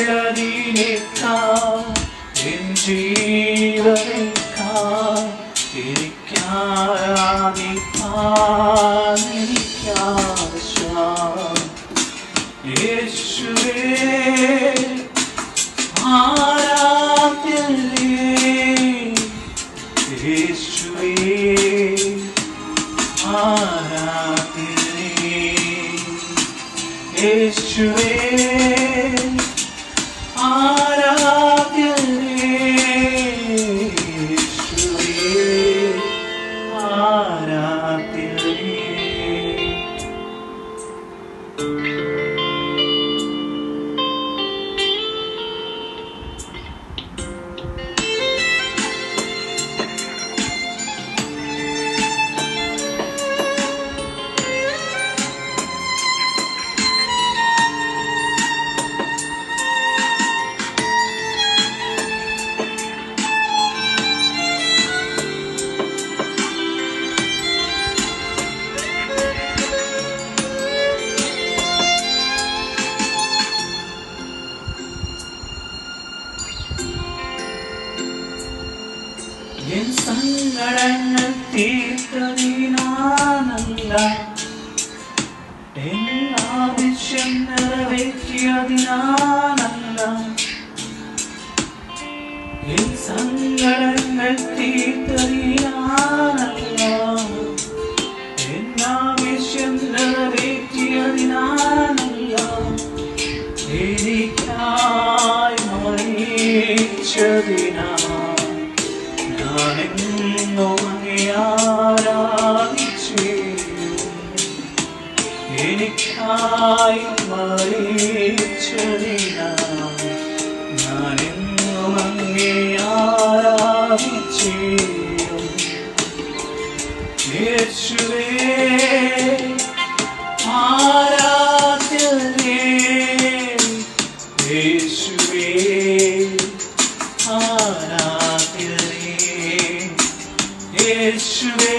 എനിക്കുള്ളതിനേക്കാ N ജീവനേക്കാ എനിക്കാരാധിപ്പാടെനിക്കാശ യേശുവേ യേശുവേ സങ്കടങ്ങൾ തീർത്തതിനാനന്ദ. ആവശ്യം നിറവേറ്റിയതിനാനല്ല എൻ സങ്കടങ്ങൾ തീർത്തതിനാനന്ദ എൻ നിറവേറ്റിയതിനാനന്ദ. എനിക്കായി മരിച്ചതിനാ ഞാനെന്നും അങ്ങേ എനിക്കായി മരിച്ചതിനായി ഞാനെന്നും അങ്ങേ ആരാധിച്ചിരുന്നു. യേശുവേ യേശുവേ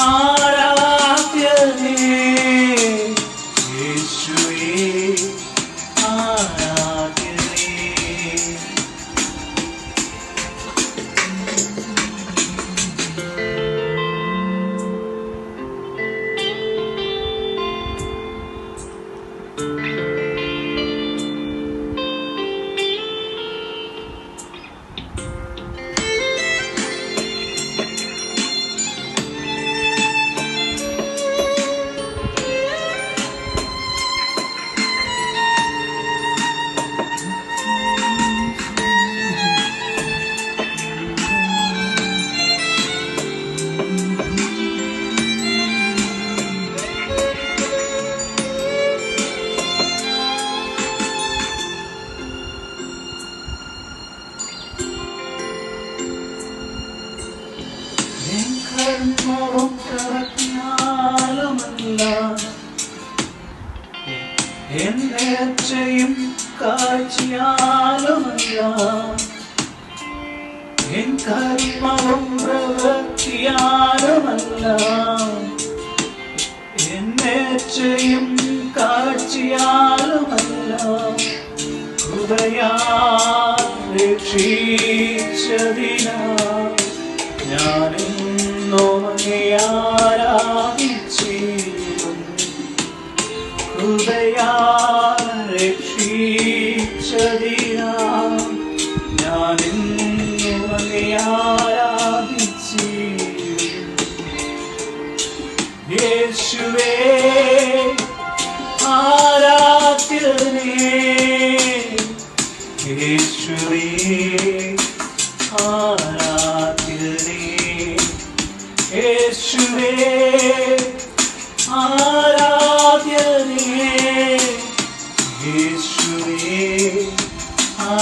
ആരാധ്യനേ നേർച്ചയും കാഴ്ചയാലുമല്ല പ്രവൃത്തിയാലുമല്ല നേർച്ചയും കാഴ്ചയാലുമല്ല ഹൃദയാ രക്ഷിച്ചതിനാ ഹൃദയാ രക്ഷിച്ചതിനാ ഞാനെന്നും ആരാധിച്ചിരുന്നു യേശുവേ ആരാധ്യനേ യേശുവേ ആരാധ്യനേ യേശുവേ ആ